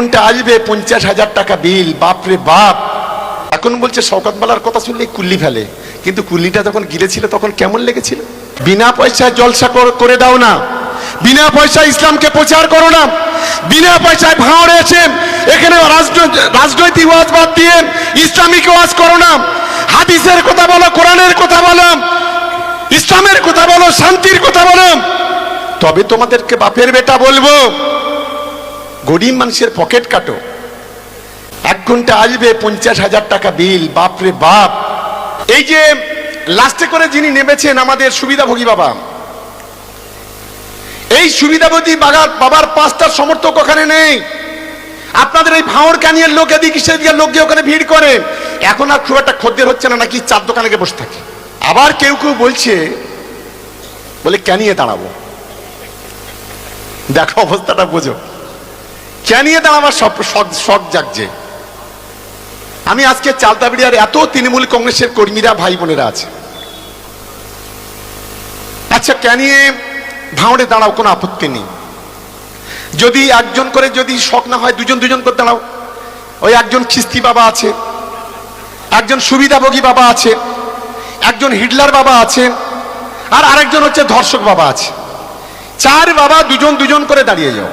ঘণ্টা আসবে পঞ্চাশ হাজার টাকা বিল, বাপরে বাপ। এখন বলছে শওকত বালার কথা শুনলে কুল্লি ফেলে। কিন্তু কুল্লিটা যখন গিলেছিল, তখন কেমন লেগেছিল? বিনা পয়সায় জলসা করে দাও না। বিনা পয়সায় ইসলামকে প্রচার করো না। বিনা পয়সায় ভাঁড় এসে এখানে রাজন- রাজনৈতিক ওয়াজ বাদ দিয়ে ইসলামিক ওয়াজ করো না। হাদিসের কথা বলো, কোরআনের কথা বলো, ইসলামের কথা বলো, শান্তির কথা বলো। তবে তোমাদেরকে বাপের বেটা বলব গরিব মানুষের পকেট কাটো। এক ঘণ্টা আসবে পঞ্চাশ হাজার টাকা বিল বাপরে বাপ। এই যে লাস্টে করে যিনি নেমেছেন আমাদের সুবিধাভোগী বাবা, এই সুবিধাভোগী বাগার বাবার পাঁচটার সমর্থক ওখানে নেই। আপনাদের এই ভাঁড় কানিয়ার লোক এদিক সেদিকে লোক গিয়ে ওখানে ভিড় করে। এখন আর খুব একটা খদ্দের হচ্ছে না, নাকি চার দোকানে গিয়ে বসে থাকে। আবার কেউ কেউ বলছে, বলে ক্যানিয়ে দাঁড়াবো। দেখো অবস্থাটা বোঝো। ক্যানিয়ে দাঁড়াবার সব শখ শখ জাগছে? আমি আজকে চালতাবিড়িয়ার এত তৃণমূল কংগ্রেসের কর্মীরা, ভাই বোনেরা আছে। আচ্ছা ক্যানিয়ে ভাঁড়ে দাঁড়াও, কোনো আপত্তি নেই। যদি একজন করে যদি শখ না হয়, দুজন দুজন করে দাঁড়াও। ওই একজন খিস্তি বাবা আছে, একজন সুবিধাভোগী বাবা আছে, একজন হিটলার বাবা আছে, আর আরেকজন হচ্ছে ধর্ষক বাবা আছে। চার বাবা দুজন দুজন করে দাঁড়িয়ে যাও।